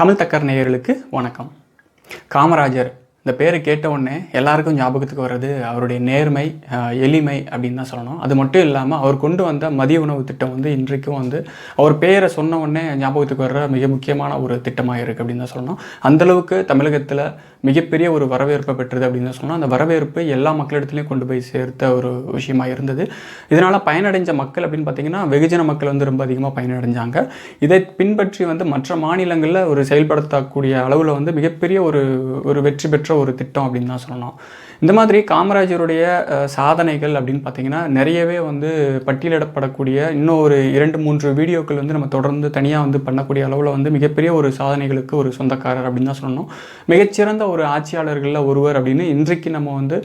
Tamil Tucker நேயர்களுக்கு வணக்கம். காமராஜர் இந்த பேரை கேட்ட உடனே எல்லாருக்கும் ஞாபகத்துக்கு வர்றது அவருடைய நேர்மை எளிமை அப்படின்னு தான் சொல்லணும். அது மட்டும் இல்லாமல் அவர் கொண்டு வந்த மதிய உணவு திட்டம் வந்து இன்றைக்கும் வந்து அவர் பேரை சொன்ன உடனே ஞாபகத்துக்கு வர்ற மிக முக்கியமான ஒரு திட்டமாக இருக்குது அப்படின்னு தான் சொல்லணும். அந்தளவுக்கு தமிழகத்தில் மிகப்பெரிய ஒரு வரவேற்பை பெற்றது அப்படின்னு தான் சொல்லணும். அந்த வரவேற்பு எல்லா மக்களிடத்துலையும் கொண்டு போய் சேர்த்த ஒரு விஷயமா இருந்தது. இதனால் பயனடைஞ்ச மக்கள் அப்படின்னு பார்த்தீங்கன்னா வெகுஜன மக்கள் வந்து ரொம்ப அதிகமாக பயனடைஞ்சாங்க. இதை பின்பற்றி வந்து மற்ற மாநிலங்களில் ஒரு செயல்படுத்தக்கூடிய அளவில் வந்து மிகப்பெரிய ஒரு ஒரு வெற்றி பெற்ற ஒரு திட்டம் அப்படின்னு தான் சொல்லணும். இந்த மாதிரி காமராஜருடைய சாதனைகள் அப்படின்னு பார்த்தீங்கன்னா நிறையவே வந்து பட்டியலிடப்படக்கூடிய இன்னும் ஒரு இரண்டு மூன்று வீடியோக்கள் வந்து நம்ம தொடர்ந்து தனியாக வந்து பண்ணக்கூடிய அளவில் வந்து மிகப்பெரிய ஒரு சாதனைகளுக்கு ஒரு சொந்தக்காரர் அப்படின்னு தான் சொல்லணும். மிகச்சிறந்த ஒரு ஆட்சியாளர்களில் ஒருவர் அப்படின்னு இன்றைக்கு நம்ம வந்து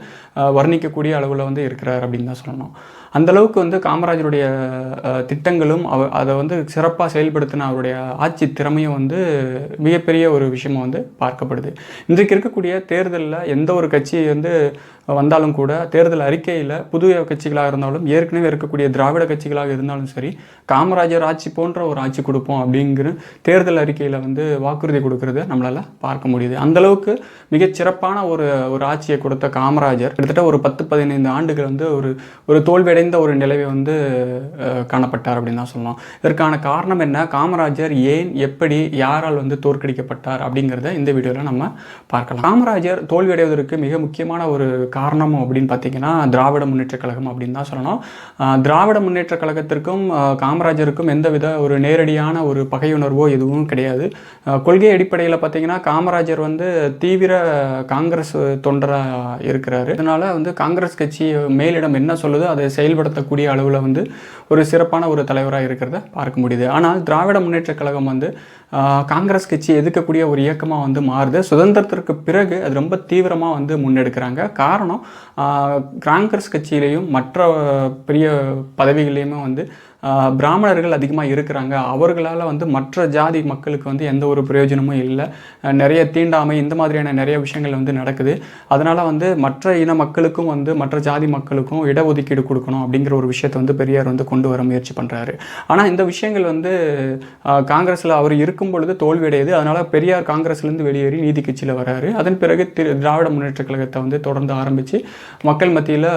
வர்ணிக்கக்கூடிய அளவில் வந்து இருக்கிறார் அப்படின்னு தான் சொல்லணும். அந்த அளவுக்கு வந்து காமராஜருடைய திட்டங்களும் அவ அதை வந்து சிறப்பாக செயல்படுத்தின அவருடைய ஆட்சி திறமையும் வந்து மிகப்பெரிய ஒரு விஷயமாக வந்து பார்க்கப்படுது. இன்றைக்கு இருக்கக்கூடிய தேர்தலில் எந்த ஒரு கட்சி வந்து வந்தாலும் கூட தேர்தல் அறிக்கையில் புதிய கட்சிகளாக இருந்தாலும் ஏற்கனவே இருக்கக்கூடிய திராவிட கட்சிகளாக இருந்தாலும் சரி காமராஜர் ஆட்சி போன்ற ஒரு ஆட்சி கொடுப்போம் அப்படிங்கிற தேர்தல் அறிக்கையில் வந்து வாக்குறுதி கொடுக்கறத நம்மளால் பார்க்க முடியுது. அந்தளவுக்கு மிகச்சிறப்பான சிறப்பான ஒரு ஒரு ஆட்சியை கொடுத்த காமராஜர் கிட்டத்தட்ட ஒரு பத்து பதினைந்து ஆண்டுகள் வந்து ஒரு ஒரு தோல்வியடைந்த ஒரு நிலைவை வந்து காணப்பட்டார் அப்படின்னு தான் சொல்லலாம். இதற்கான காரணம் என்ன? காமராஜர் ஏன் எப்படி யாரால் வந்து தோற்கடிக்கப்பட்டார் அப்படிங்கிறத இந்த வீடியோவில் நம்ம பார்க்கலாம். காமராஜர் தோல்வியடைவதற்கு மிக முக்கியமான ஒரு ஒரு காரணம் அப்படின்னு பார்த்தீங்கன்னா திராவிட முன்னேற்றக் கழகம் அப்படின்னு தான் சொல்லணும். திராவிட முன்னேற்றக் கழகத்திற்கும் காமராஜருக்கும் எந்தவித ஒரு நேரடியான ஒரு பகையுணர்வோ எதுவும் கிடையாது. கொள்கை அடிப்படையில் பார்த்தீங்கன்னா காமராஜர் வந்து தீவிர காங்கிரஸ் தொண்டராக இருக்கிறாரு. இதனால் வந்து காங்கிரஸ் கட்சி மேலிடம் என்ன சொல்லுதோ அதை செயல்படுத்தக்கூடிய அளவில் வந்து ஒரு சிறப்பான ஒரு தலைவராக இருக்கிறத பார்க்க முடியுது. ஆனால் திராவிட முன்னேற்றக் கழகம் வந்து காங்கிரஸ் கட்சி எதிர்க்கக்கூடிய ஒரு இயக்கமாக வந்து மாறுது. சுதந்திரத்திற்கு பிறகு அது ரொம்ப தீவிரமாக வந்து முன்னெடுக்கிறாங்க. காரணம் ஆஹ், காங்கிரஸ் கட்சியிலையும் மற்ற பெரிய பதவிகளையுமே வந்து பிராமணர்கள் அதிகமாக இருக்கிறாங்க. அவர்களால் வந்து மற்ற ஜாதி மக்களுக்கு வந்து எந்த ஒரு பிரயோஜனமும் இல்லை. நிறைய தீண்டாமை இந்த மாதிரியான நிறைய விஷயங்கள் வந்து நடக்குது. அதனால் வந்து மற்ற இன மக்களுக்கும் வந்து மற்ற ஜாதி மக்களுக்கும் இடஒதுக்கீடு கொடுக்கணும் அப்படிங்கிற ஒரு விஷயத்தை வந்து பெரியார் வந்து கொண்டு வர முயற்சி பண்ணுறாரு ஆனால் இந்த விஷயங்கள் வந்து காங்கிரஸில் அவர் இருக்கும் பொழுது தோல்வியடையுது. அதனால் பெரியார் காங்கிரஸ்லேருந்து வெளியேறி நீதி கட்சியில் வராரு. அதன் பிறகு திரு திராவிட முன்னேற்ற கழகத்தை வந்து தொடர்ந்து ஆரம்பித்து மக்கள் மத்தியில்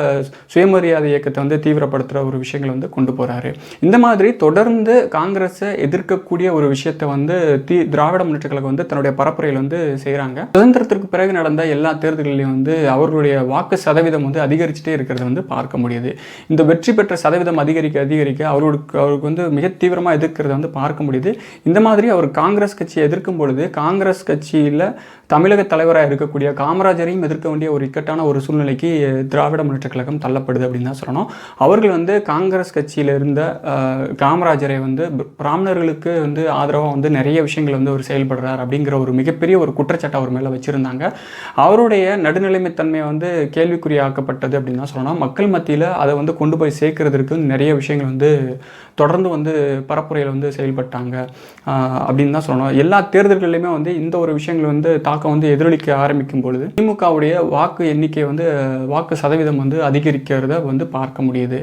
சுயமரியாதை இயக்கத்தை வந்து தீவிரப்படுத்துகிற ஒரு விஷயங்களை வந்து கொண்டு போகிறாரு இந்த மாதிரி தொடர்ந்து காங்கிரஸை எதிர்க்கக்கூடிய ஒரு விஷயத்தை வந்து தி திராவிட முன்னேற்ற கழகம் வந்து தன்னுடைய பரப்புரையில் வந்து செய்கிறாங்க சுதந்திரத்திற்கு பிறகு நடந்த எல்லா தேர்தல்களையும் வந்து அவர்களுடைய வாக்கு சதவீதம் வந்து அதிகரிச்சுட்டே இருக்கிறத வந்து பார்க்க முடியுது. இந்த வெற்றி பெற்ற சதவீதம் அதிகரிக்க அதிகரிக்க அவருக்கு அவருக்கு வந்து மிக தீவிரமாக எதிர்க்கிறத வந்து பார்க்க முடியுது. இந்த மாதிரி அவர் காங்கிரஸ் கட்சியை எதிர்க்கும் பொழுது காங்கிரஸ் கட்சியில் தமிழக தலைவராக இருக்கக்கூடிய காமராஜரையும் எதிர்க்க வேண்டிய ஒரு இக்கட்டான ஒரு சூழ்நிலைக்கு திராவிட முன்னேற்ற கழகம் தள்ளப்படுது அப்படின்னு தான் சொல்லணும். அவர்கள் வந்து காங்கிரஸ் கட்சியில் இருந்த காமராஜரை வந்து பிராமணர்களுக்கு வந்து ஆதரவாக வந்து நிறைய விஷயங்கள் வந்து அவர் செயல்படுறார் அப்படிங்கிற ஒரு மிகப்பெரிய ஒரு குற்றச்சாட்டை அவர் மேலே வச்சுருந்தாங்க. அவருடைய நடுநிலைமைத்தன்மை வந்து கேள்விக்குறியாக்கப்பட்டது அப்படின்னு தான் சொல்லணும். மக்கள் மத்தியில் அதை வந்து கொண்டு போய் சேர்க்கறதுக்கு நிறைய விஷயங்கள் வந்து தொடர்ந்து வந்து பரப்புரையில் வந்து செயல்பட்டாங்க அப்படின்னு தான் சொல்லணும். எல்லா தேர்தல்கள்லையுமே வந்து இந்த ஒரு விஷயங்கள் வந்து தாக்கம் வந்து எதிரொலிக்க ஆரம்பிக்கும் பொழுது திமுகவுடைய வாக்கு எண்ணிக்கை வந்து வாக்கு சதவீதம் வந்து அதிகரிக்கிறத வந்து பார்க்க முடியுது.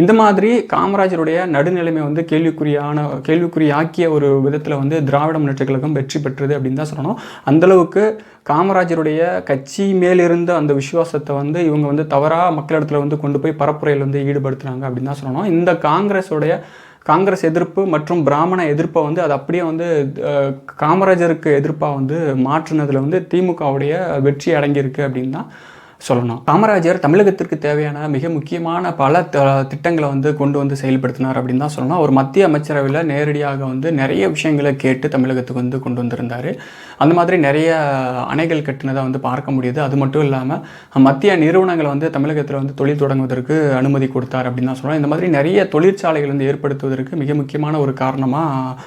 இந்த மாதிரி காமராஜருடைய நடுநிலைமை வந்து கேள்விக்குறியான கேள்விக்குறியாக்கிய ஒரு விதத்தில் வந்து திராவிட முன்னேற்ற கழகம் வெற்றி பெற்றது அப்படின்னு தான் சொல்லணும். அந்தளவுக்கு காமராஜருடைய கட்சி மேலிருந்த அந்த விசுவாசத்தை வந்து இவங்க வந்து தவறாக மக்களிடத்தில் வந்து கொண்டு போய் பரப்புரையில் வந்து ஈடுபடுத்துனாங்க அப்படின்னு தான் சொல்லணும். இந்த காங்கிரஸோடைய காங்கிரஸ் எதிர்ப்பு மற்றும் பிராமண எதிர்ப்பை வந்து அது அப்படியே வந்து காமராஜருக்கு எதிர்ப்பாக வந்து மாற்றினதில் வந்து திமுகவுடைய வெற்றி அடங்கியிருக்கு அப்படின்னு தான் சொல்லணும். காமராஜர் தமிழகத்திற்கு தேவையான மிக முக்கியமான பல த- திட்டங்களை வந்து கொண்டு வந்து செயல்படுத்தினார் அப்படின்னு தான் சொல்லணும். அவர் மத்திய அமைச்சரவையில் நேரடியாக வந்து நிறைய விஷயங்களை கேட்டு தமிழகத்துக்கு வந்து கொண்டு வந்திருந்தார். அந்த மாதிரி நிறைய அணைகள் கட்டினதை வந்து பார்க்க முடியுது. அது மட்டும் இல்லாமல் மத்திய நிறுவனங்களை வந்து தமிழகத்தில் வந்து தொழில் தொடங்குவதற்கு அனுமதி கொடுத்தார் அப்படின்னு தான் சொல்லணும். இந்த மாதிரி நிறைய தொழிற்சாலைகள் வந்து ஏற்படுத்துவதற்கு மிக முக்கியமான ஒரு காரணமாக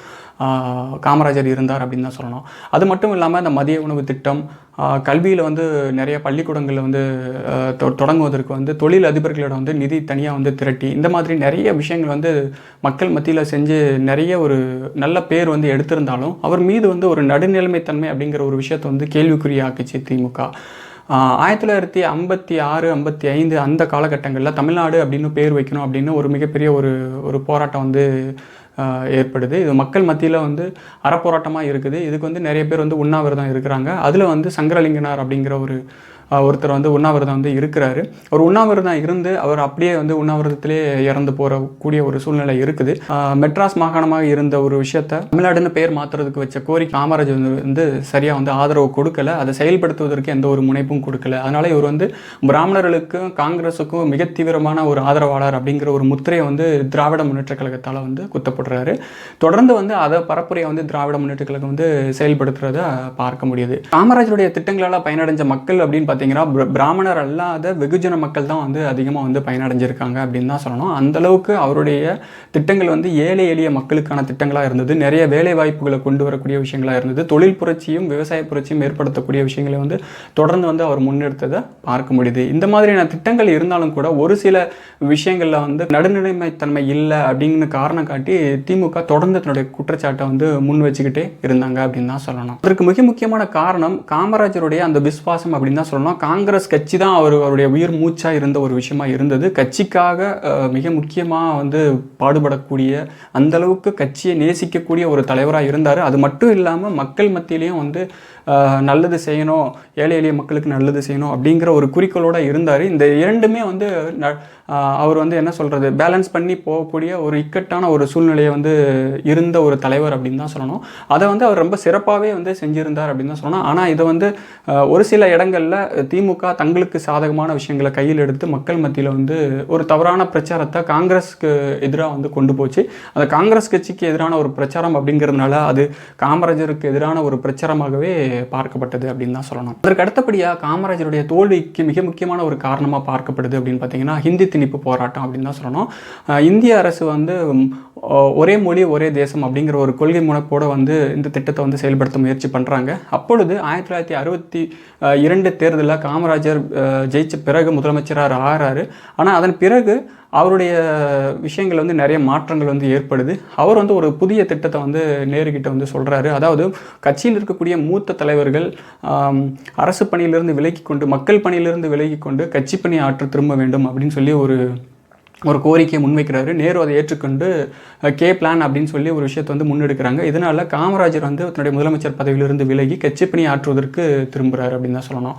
காமராஜர் இருந்தார் அப்படின்னு தான் சொல்லணும். அது மட்டும் இல்லாமல் இந்த மதிய உணவு திட்டம் கல்வியில் வந்து நிறைய பள்ளிக்கூடங்களில் வந்து தொ- தொடங்குவதற்கு வந்து தொழில் அதிபர்களோட வந்து நிதி தனியாக வந்து திரட்டி இந்த மாதிரி நிறைய விஷயங்கள் வந்து மக்கள் மத்தியில் செஞ்சு நிறைய ஒரு நல்ல பேர் வந்து எடுத்திருந்தாலும் அவர் மீது வந்து ஒரு நடுநிலைமைத்தன்மை அப்படிங்கிற ஒரு விஷயத்தை வந்து கேள்விக்குறியாக்குச்சு திமுக. ஆயிரத்தி தொள்ளாயிரத்தி ஐம்பத்தி ஆறு ஐம்பத்தி ஐந்து அந்த காலகட்டங்களில் தமிழ்நாடு அப்படின்னு பேர் வைக்கணும் அப்படின்னு ஒரு மிகப்பெரிய ஒரு ஒரு போராட்டம் வந்து ஏற்படுது. இது மக்கள் மத்தியில் வந்து அறப்போராட்டமாக இருக்குது. இதுக்கு வந்து நிறைய பேர் வந்து உண்ணாவிரதம் இருக்கிறாங்க. அதில் வந்து சங்கரலிங்கனார் அப்படிங்கிற ஒரு ஒருத்தர் வந்து உண்ணாவிரதம் வந்து இருக்கிறாரு. அவர் உண்ணாவிரதம் இருந்து அவர் அப்படியே வந்து உண்ணாவிரதத்திலே இறந்து போகிற கூடிய ஒரு சூழ்நிலை இருக்குது. மெட்ராஸ் மாகாணமாக இருந்த ஒரு விஷயத்த தமிழ்நாடுன்னு பேர் மாற்றுறதுக்கு வச்ச கோரிக்கை காமராஜர் வந்து- வந்து சரியாக வந்து ஆதரவு கொடுக்கல. அதை செயல்படுத்துவதற்கு எந்த ஒரு முனைப்பும் கொடுக்கல. அதனால் இவர் வந்து பிராமணர்களுக்கும் காங்கிரஸுக்கும் மிக தீவிரமான ஒரு ஆதரவாளர் அப்படிங்கிற ஒரு முத்திரையை வந்து திராவிட முன்னேற்ற கழகத்தால் வந்து குத்தப்படுறாரு. தொடர்ந்து வந்து அதை பரப்புரையை வந்து திராவிட முன்னேற்ற கழகம் வந்து செயல்படுத்துறத பார்க்க முடியுது. காமராஜருடைய திட்டங்களால் பயனடைஞ்ச மக்கள் அப்படின்னு பார்த்தீங்கன்னா பிராமணர் அல்லாத வெகுஜன மக்கள் தான் வந்து அதிகமாக வந்து பயனடைஞ்சிருக்காங்க அப்படின்னு தான் சொல்லணும். அந்த அளவுக்கு அவருடைய திட்டங்கள் வந்து ஏழை எளிய மக்களுக்கான திட்டங்களாக இருந்தது. நிறைய வேலை வாய்ப்புகளை கொண்டு வரக்கூடிய விஷயங்களாக இருந்தது. தொழில் புரட்சியும் விவசாய புரட்சியும் ஏற்படுத்தக்கூடிய விஷயங்களை வந்து தொடர்ந்து வந்து அவர் முன்னெடுத்ததை பார்க்க முடியுது. இந்த மாதிரியான திட்டங்கள் இருந்தாலும் கூட ஒரு சில விஷயங்களில் வந்து நடுநிலைமைத்தன்மை இல்லை அப்படின்னு காரணம் காட்டி திமுக தொடர்ந்து தன்னுடைய குற்றச்சாட்டை வந்து முன் வச்சுக்கிட்டே இருந்தாங்க அப்படின்னு தான் சொல்லணும். அதற்கு மிக முக்கியமான காரணம் காமராஜருடைய அந்த விஸ்வாசம் அப்படின்னு தான் சொல்லணும். காங்கிரஸ் கட்சி தான் அவர் அவருடைய உயிர் மூச்சாக இருந்த ஒரு விஷயமா இருந்தது. கட்சிக்காக மிக முக்கியமாக வந்து பாடுபடக்கூடிய அந்தளவுக்கு கட்சியை நேசிக்கக்கூடிய ஒரு தலைவராக இருந்தார். அது மட்டும் இல்லாமல் மக்கள் மத்தியிலையும் வந்து நல்லது செய்யணும் ஏழை எளிய மக்களுக்கு நல்லது செய்யணும் அப்படிங்கிற ஒரு குறிக்கோளோடு இருந்தார். இந்த இரண்டுமே வந்து அவர் வந்து என்ன சொல்கிறது பேலன்ஸ் பண்ணி போகக்கூடிய ஒரு இக்கட்டான ஒரு சூழ்நிலையை வந்து இருந்த ஒரு தலைவர் அப்படின்னு தான் சொல்லணும். அதை வந்து அவர் ரொம்ப சிறப்பாகவே வந்து செஞ்சுருந்தார் அப்படின்னு தான் சொல்லணும். ஆனால் இதை வந்து ஒரு சில இடங்களில் திமுக தங்களுக்கு சாதகமான விஷயங்களை கையில் எடுத்து மக்கள் மத்தியில் வந்து ஒரு தவறான பிரச்சாரத்தை காங்கிரஸ்க்கு எதிராக வந்து கொண்டு போச்சு. அந்த காங்கிரஸ் கட்சிக்கு எதிரான ஒரு பிரச்சாரம் அப்படிங்கிறதுனால அது காமராஜருக்கு எதிரான ஒரு பிரச்சாரமாகவே பார்க்கப்பட்டது அப்படின்னு தான் சொல்லணும். அதற்கு அடுத்தபடியாக காமராஜருடைய தோல்விக்கு மிக முக்கியமான ஒரு காரணமாக பார்க்கப்படுது அப்படின்னு பார்த்தீங்கன்னா ஹிந்தி திணிப்பு போராட்டம் அப்படின்னு தான் சொல்லணும். இந்திய அரசு வந்து ஒரே மொழி ஒரே தேசம் அப்படிங்கிற ஒரு கொள்கை முனைப்போடு வந்து இந்த திட்டத்தை வந்து செயல்படுத்த முயற்சி பண்ணுறாங்க அப்பொழுது ஆயிரத்தி தொள்ளாயிரத்தி அறுபத்தி இரண்டு தேர்தலில் காமராஜர் ஜெயிச்ச பிறகு முதலமைச்சராக ஆகிறாரு ஆனால் அதன் பிறகு அவருடைய விஷயங்கள் வந்து நிறைய மாற்றங்கள் வந்து ஏற்படுது. அவர் வந்து ஒரு புதிய திட்டத்தை வந்து நேருக்கிட்ட வந்து சொல்கிறாரு அதாவது கட்சியில் இருக்கக்கூடிய மூத்த தலைவர்கள் அரசு பணியிலிருந்து விலகி கொண்டு மக்கள் பணியிலிருந்து விலகி கொண்டு கட்சி பணி ஆற்ற திரும்ப வேண்டும் அப்படின்னு சொல்லி ஒரு ஒரு கோரிக்கையை முன்வைக்கிறாரு. நேரு அதை ஏற்றுக்கொண்டு கே பிளான் அப்படின்னு சொல்லி ஒரு விஷயத்தை வந்து முன்னெடுக்கிறாங்க. இதனால் காமராஜர் வந்து தன்னுடைய முதலமைச்சர் பதவியிலிருந்து விலகி கட்சி பணி ஆற்றுவதற்கு திரும்புகிறாரு அப்படின்னு தான் சொல்லணும்.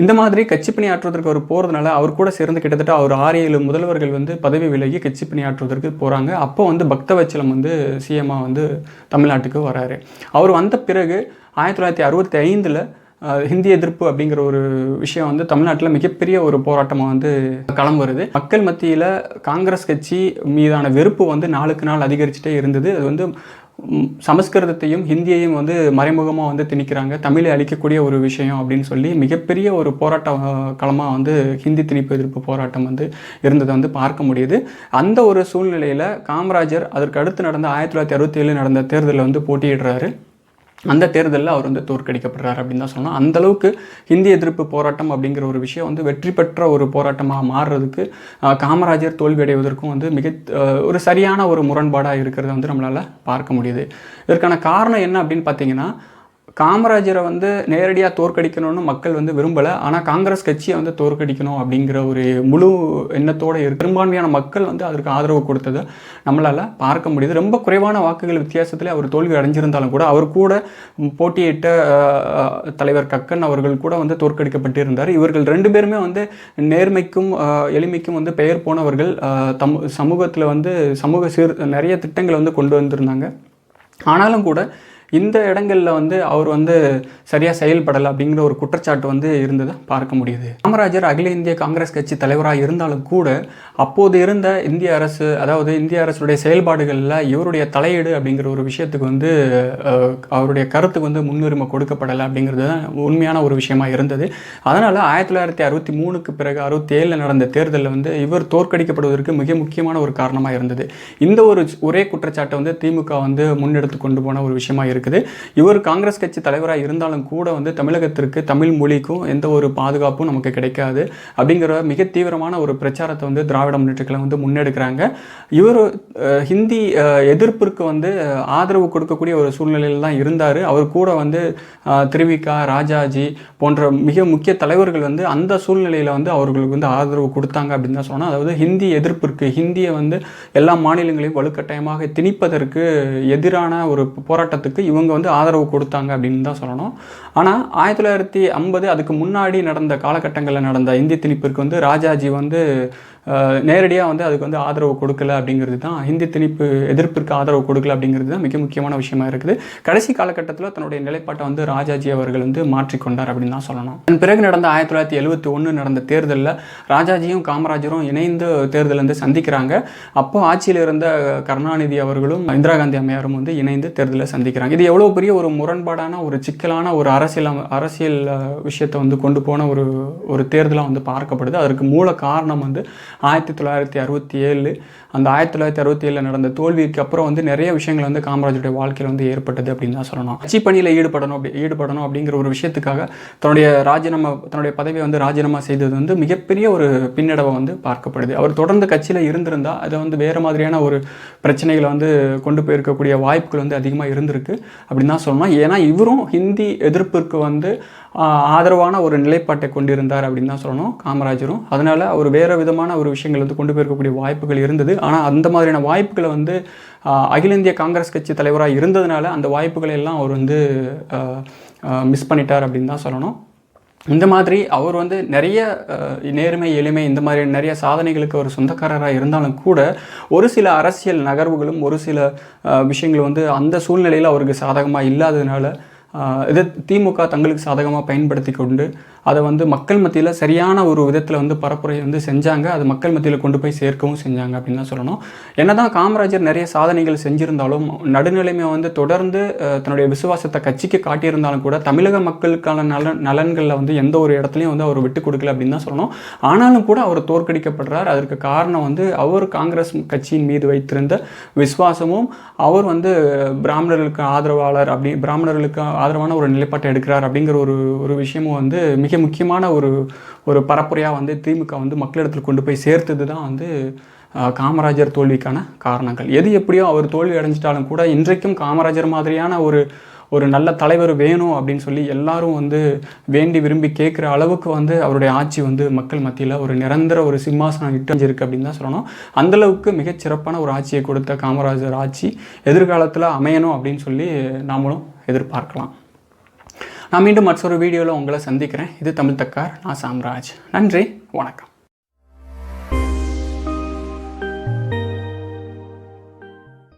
இந்த மாதிரி கட்சி பணி ஆற்றுவதற்கு அவர் போகிறதுனால அவர் கூட சேர்ந்து கிட்டத்தட்ட அவர் ஆறு ஏழு முதல்வர்கள் வந்து பதவி விலகி கட்சி பணி ஆற்றுவதற்கு போகிறாங்க அப்போ வந்து பக்தவச்சலம் வந்து சிஎம்மாக வந்து தமிழ்நாட்டுக்கு வராரு. அவர் வந்த பிறகு ஆயிரத்தி தொள்ளாயிரத்தி அறுபத்தி ஐந்தில் ஹிந்தி எதிர்ப்பு அப்படிங்கிற ஒரு விஷயம் வந்து தமிழ்நாட்டில் மிகப்பெரிய ஒரு போராட்டமாக வந்து களம் வருது. மக்கள் மத்தியில் காங்கிரஸ் கட்சி மீதான வெறுப்பு வந்து நாளுக்கு நாள் அதிகரிச்சுட்டே இருந்தது. அது வந்து சமஸ்கிருதத்தையும் ஹிந்தியையும் வந்து மறைமுகமாக வந்து திணிக்கிறாங்க. தமிழை அழிக்கக்கூடிய ஒரு விஷயம் அப்படின்னு சொல்லி மிகப்பெரிய ஒரு போராட்ட களமாக வந்து ஹிந்தி திணிப்பு எதிர்ப்பு போராட்டம் வந்து இருந்ததை வந்து பார்க்க முடியுது. அந்த ஒரு சூழ்நிலையில் காமராஜர் அதற்கு அடுத்து நடந்த ஆயிரத்தி தொள்ளாயிரத்தி அறுபத்தி ஏழு நடந்த தேர்தலில் வந்து போட்டியிடுறாரு. அந்த தேர்தலில் அவர் வந்து தோற்கடிக்கப்படுறார் அப்படின்னு தான் சொல்லணும். அந்தளவுக்கு ஹிந்தி எதிர்ப்பு போராட்டம் அப்படிங்கிற ஒரு விஷயம் வந்து வெற்றி பெற்ற ஒரு போராட்டமாக மாறுறதுக்கு காமராஜர் தோல்வியடைவதற்கும் வந்து மிக ஒரு சரியான ஒரு முரண்பாடாக இருக்கிறத வந்து நம்மளால் பார்க்க முடியுது. இதற்கான காரணம் என்ன அப்படின்னு பார்த்தீங்கன்னா காமராஜரை வந்து நேரடியாக தோற்கடிக்கணும்னு மக்கள் வந்து விரும்பலை. ஆனால் காங்கிரஸ் கட்சியை வந்து தோற்கடிக்கணும் அப்படிங்கிற ஒரு முழு எண்ணத்தோடு இருக்கு பெரும்பான்மையான மக்கள் வந்து அதற்கு ஆதரவு கொடுத்ததை நம்மளால் பார்க்க முடியுது. ரொம்ப குறைவான வாக்குகள் வித்தியாசத்தில் அவர் தோல்வி அடைஞ்சிருந்தாலும் கூட அவர் கூட போட்டியிட்ட தலைவர் கக்கன் அவர்கள் கூட வந்து தோற்கடிக்கப்பட்டிருந்தார். இவர்கள் ரெண்டு பேருமே வந்து நேர்மைக்கும் எளிமைக்கும் வந்து பெயர் போனவர்கள் தம் சமூகத்தில் வந்து சமூக சீர் நிறைய திட்டங்களை வந்து கொண்டு வந்திருந்தாங்க. ஆனாலும் கூட இந்த இடங்களில் வந்து அவர் வந்து சரியாக செயல்படலை அப்படிங்கிற ஒரு குற்றச்சாட்டு வந்து இருந்ததை பார்க்க முடியுது. காமராஜர் அகில இந்திய காங்கிரஸ் கட்சி தலைவராக இருந்தாலும் கூட அப்போது இருந்த இந்திய அரசு அதாவது இந்திய அரசுடைய செயல்பாடுகளில் இவருடைய தலையீடு அப்படிங்கிற ஒரு விஷயத்துக்கு வந்து அவருடைய கருத்துக்கு வந்து முன்னுரிமை கொடுக்கப்படலை அப்படிங்கிறது தான் உண்மையான ஒரு விஷயமா இருந்தது. அதனால் ஆயிரத்தி தொள்ளாயிரத்தி அறுபத்தி மூணுக்கு பிறகு அறுபத்தி ஏழில் நடந்த தேர்தலில் வந்து இவர் தோற்கடிக்கப்படுவதற்கு மிக முக்கியமான ஒரு காரணமாக இருந்தது. இந்த ஒரு ஒரே குற்றச்சாட்டை வந்து திமுக வந்து முன்னெடுத்து கொண்டு போன ஒரு விஷயமா இருக்குது இருக்குது. இவர் காங்கிரஸ் கட்சி தலைவராக இருந்தாலும் கூட வந்து தமிழகத்திற்கு தமிழ் மொழிக்கும் எந்த ஒரு பாதுகாப்பும் நமக்கு கிடைக்காது அப்படிங்கிற மிக தீவிரமான ஒரு பிரச்சாரத்தை வந்து திராவிட முன்னேற்றங்களை வந்து முன்னெடுக்கிறாங்க. இவர் ஹிந்தி எதிர்ப்பிற்கு வந்து ஆதரவு கொடுக்கக்கூடிய ஒரு சூழ்நிலையில் தான் இருந்தார். அவர் கூட வந்து திருவிகா ராஜாஜி போன்ற மிக முக்கிய தலைவர்கள் வந்து அந்த சூழ்நிலையில் வந்து அவர்களுக்கு வந்து ஆதரவு கொடுத்தாங்க அப்படின்னு தான் சொன்னால் அதாவது ஹிந்தி எதிர்ப்பிற்கு ஹிந்தியை வந்து எல்லா மாநிலங்களையும் வலுக்கட்டாயமாக திணிப்பதற்கு எதிரான ஒரு போராட்டத்துக்கு இவங்க வந்து ஆதரவு கொடுத்தாங்க அப்படின்னு தான் சொல்லணும். ஆனால் ஆயிரத்தி தொள்ளாயிரத்தி ஐம்பது அதுக்கு முன்னாடி நடந்த காலகட்டங்களில் நடந்த இந்தி திணிப்பிற்கு வந்து ராஜாஜி வந்து நேரடியாக வந்து அதுக்கு வந்து ஆதரவு கொடுக்கல அப்படிங்கிறது தான் ஹிந்தி திணிப்பு எதிர்ப்பிற்கு ஆதரவு கொடுக்கல அப்படிங்கிறது தான் மிக முக்கியமான விஷயமா இருக்குது. கடைசி காலகட்டத்தில் தன்னுடைய நிலைப்பாட்டை வந்து ராஜாஜி அவர்கள் வந்து மாற்றிக்கொண்டார் அப்படின்னு தான் சொல்லணும். அதன் பிறகு நடந்த ஆயிரத்தி தொள்ளாயிரத்தி எழுபத்தி ஒன்று நடந்த தேர்தலில் ராஜாஜியும் காமராஜரும் இணைந்து தேர்தல் வந்து சந்திக்கிறாங்க. அப்போ ஆட்சியில் இருந்த கருணாநிதி அவர்களும் இந்திரா காந்தி அம்மையாரும் வந்து இணைந்து தேர்தலை சந்திக்கிறாங்க. இது எவ்வளோ பெரிய ஒரு முரண்பாடான ஒரு சிக்கலான ஒரு அரசியல் அரசியல் விஷயத்தை வந்து கொண்டு போன ஒரு ஒரு தேர்தலாக வந்து பார்க்கப்படுது. அதற்கு மூல காரணம் வந்து ஆயிரத்தி தொள்ளாயிரத்தி அறுபத்தி ஏழு அந்த ஆயிரத்தி தொள்ளாயிரத்தி அறுபத்தி ஏழில் நடந்த தோல்விக்கு அப்புறம் வந்து நிறைய விஷயங்கள் வந்து காமராஜருடைய வாழ்க்கையில் வந்து ஏற்பட்டது அப்படின்னு தான் சொல்லணும். கட்சி பணியில் ஈடுபடணும் அப்படி ஈடுபடணும் அப்படிங்கிற ஒரு விஷயத்துக்காக தன்னுடைய ராஜினாமா தன்னுடைய பதவியை வந்து ராஜினாமா செய்தது வந்து மிகப்பெரிய ஒரு பின்னடைவை வந்து பார்க்கப்படுது. அவர் தொடர்ந்து கட்சியில் இருந்திருந்தால் அதை வந்து வேறு மாதிரியான ஒரு பிரச்சனைகளை வந்து கொண்டு போயிருக்கக்கூடிய வாய்ப்புகள் வந்து அதிகமாக இருந்திருக்கு அப்படின்னு தான் சொல்லணும். ஏன்னா இவரும் ஹிந்தி எதிர்ப்பிற்கு வந்து ஆதரவான ஒரு நிலைப்பாட்டை கொண்டிருந்தார் அப்படின்னு தான் சொல்லணும் காமராஜரும். அதனால் அவர் வேறு விதமான ஒரு விஷயங்கள் வந்து கொண்டு போயிருக்கக்கூடிய வாய்ப்புகள் இருந்தது. ஆனால் அந்த மாதிரியான வாய்ப்புகளை வந்து அகில இந்திய காங்கிரஸ் கட்சி தலைவராக இருந்ததுனால அந்த வாய்ப்புகளை எல்லாம் அவர் வந்து மிஸ் பண்ணிட்டார் அப்படின்னு தான் சொல்லணும். இந்த மாதிரி அவர் வந்து நிறைய நேர்மை எளிமை இந்த மாதிரி நிறைய சாதனைகளுக்கு ஒரு சொந்தக்காரராக இருந்தாலும் கூட ஒரு சில அரசியல் நகர்வுகளும் ஒரு சில விஷயங்கள் வந்து அந்த சூழ்நிலையில் அவருக்கு சாதகமாக இல்லாததுனால இதை திமுக தங்களுக்கு சாதகமாக பயன்படுத்தி கொண்டு அதை வந்து மக்கள் மத்தியில் சரியான ஒரு விதத்தில் வந்து பரப்புரை வந்து செஞ்சாங்க. அது மக்கள் மத்தியில் கொண்டு போய் சேர்க்கவும் செஞ்சாங்க அப்படின்னு தான் சொல்லணும். என்ன தான் காமராஜர் நிறைய சாதனைகள் செஞ்சிருந்தாலும் நடுநிலைமை வந்து தொடர்ந்து தன்னுடைய விசுவாசத்தை கட்சிக்கு காட்டியிருந்தாலும் கூட தமிழக மக்களுக்கான நலன் நலன்களில் வந்து எந்த ஒரு இடத்துலையும் வந்து அவர் விட்டு கொடுக்கல அப்படின்னு தான் சொல்லணும். ஆனாலும் கூட அவர் தோற்கடிக்கப்படுறார் அதற்கு காரணம் வந்து அவர் காங்கிரஸ் கட்சியின் மீது வைத்திருந்த விசுவாசமும் அவர் வந்து பிராமணர்களுக்கு ஆதரவாளர் அப்படி பிராமணர்களுக்கு ஆதரவான ஒரு நிலைப்பாட்டை எடுக்கிறார் அப்படிங்கிற ஒரு ஒரு விஷயமும் வந்து மிக மிக முக்கியமான ஒரு ஒரு பரப்புரையாக வந்து திமுக வந்து மக்களிடத்தில் கொண்டு போய் சேர்த்தது தான் வந்து காமராஜர் தோல்விக்கான காரணங்கள். எது எப்படியோ அவர் தோல்வி அடைஞ்சிட்டாலும் கூட இன்றைக்கும் காமராஜர் மாதிரியான ஒரு ஒரு நல்ல தலைவர் வேணும் அப்படின்னு சொல்லி எல்லாரும் வந்து வேண்டி விரும்பி கேட்குற அளவுக்கு வந்து அவருடைய ஆட்சி வந்து மக்கள் மத்தியில் ஒரு நிரந்தர ஒரு சிம்மாசனம் இட்டஞ்சிருக்கு அப்படின்னு தான் சொல்லணும். அந்தளவுக்கு மிகச்சிறப்பான ஒரு ஆட்சியை கொடுத்த காமராஜர் ஆட்சி எதிர்காலத்தில் அமையணும் அப்படின்னு சொல்லி நாமளும் எதிர்பார்க்கலாம். நான் மீண்டும் மற்றொரு வீடியோவில் உங்களை சந்திக்கிறேன். இது தமிழ் தக்கார் நான் சாம்ராஜ். நன்றி வணக்கம்.